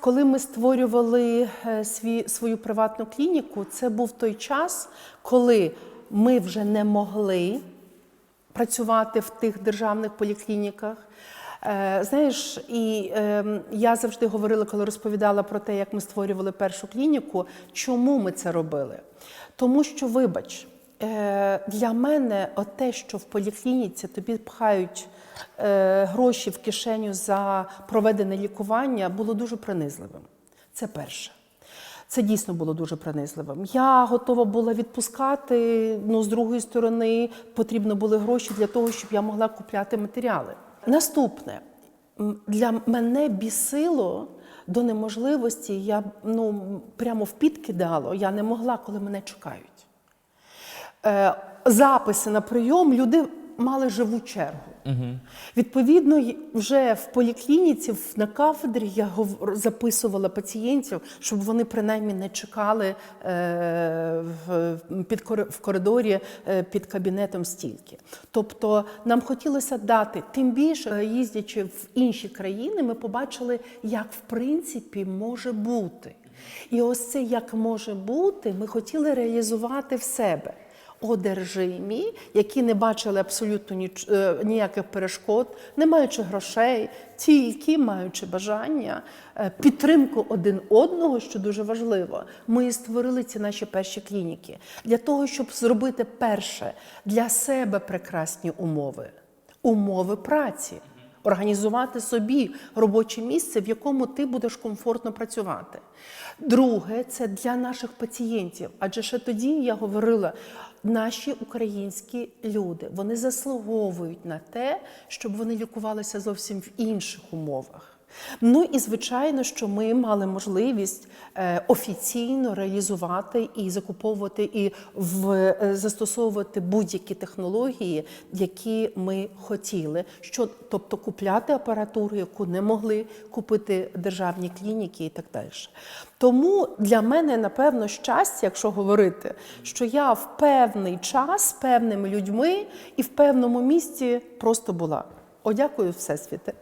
Коли ми створювали е, свій, свою приватну клініку, це був той час, коли ми вже не могли працювати в тих державних поліклініках. Е, Знаєш, і е, я завжди говорила, коли розповідала про те, як ми створювали першу клініку, чому ми це робили? Тому що, вибач, для мене те, що в поліклініці тобі пхають е, гроші в кишеню за проведене лікування, було дуже принизливим. Це перше. Це дійсно було дуже принизливим. Я готова була відпускати. Ну, з другої сторони, потрібно були гроші для того, щоб я могла купляти матеріали. Наступне для мене бісило до неможливості. Я ну прямо в підкидало. Я не могла, коли мене чекають. Е, записи на прийом люди мали живу чергу. Відповідно, вже в поліклініці, на кафедрі я записувала пацієнтів, щоб вони принаймні не чекали е, в, коридорі е, під кабінетом стільки. Тобто нам хотілося дати, тим більше, їздячи в інші країни, ми побачили, як в принципі може бути. І ось це як може бути, ми хотіли реалізувати в себе одержимі, які не бачили абсолютно ніч, е, ніяких перешкод, не маючи грошей, тільки маючи бажання, е, підтримку один одного, що дуже важливо. Ми і створили ці наші перші клініки для того, щоб зробити перше для себе прекрасні умови, умови праці. Організувати собі робоче місце, в якому ти будеш комфортно працювати. Друге, це для наших пацієнтів. Адже ще тоді я говорила, наші українські люди вони заслуговують на те, щоб вони лікувалися зовсім в інших умовах. Ну і звичайно, що ми мали можливість е, офіційно реалізувати і закуповувати і в, е, застосовувати будь-які технології, які ми хотіли. Що, тобто купляти апаратуру, яку не могли купити державні клініки і так далі. Тому для мене, напевно, щастя, якщо говорити, що я в певний час з певними людьми і в певному місці просто була. О, дякую, Всесвіте.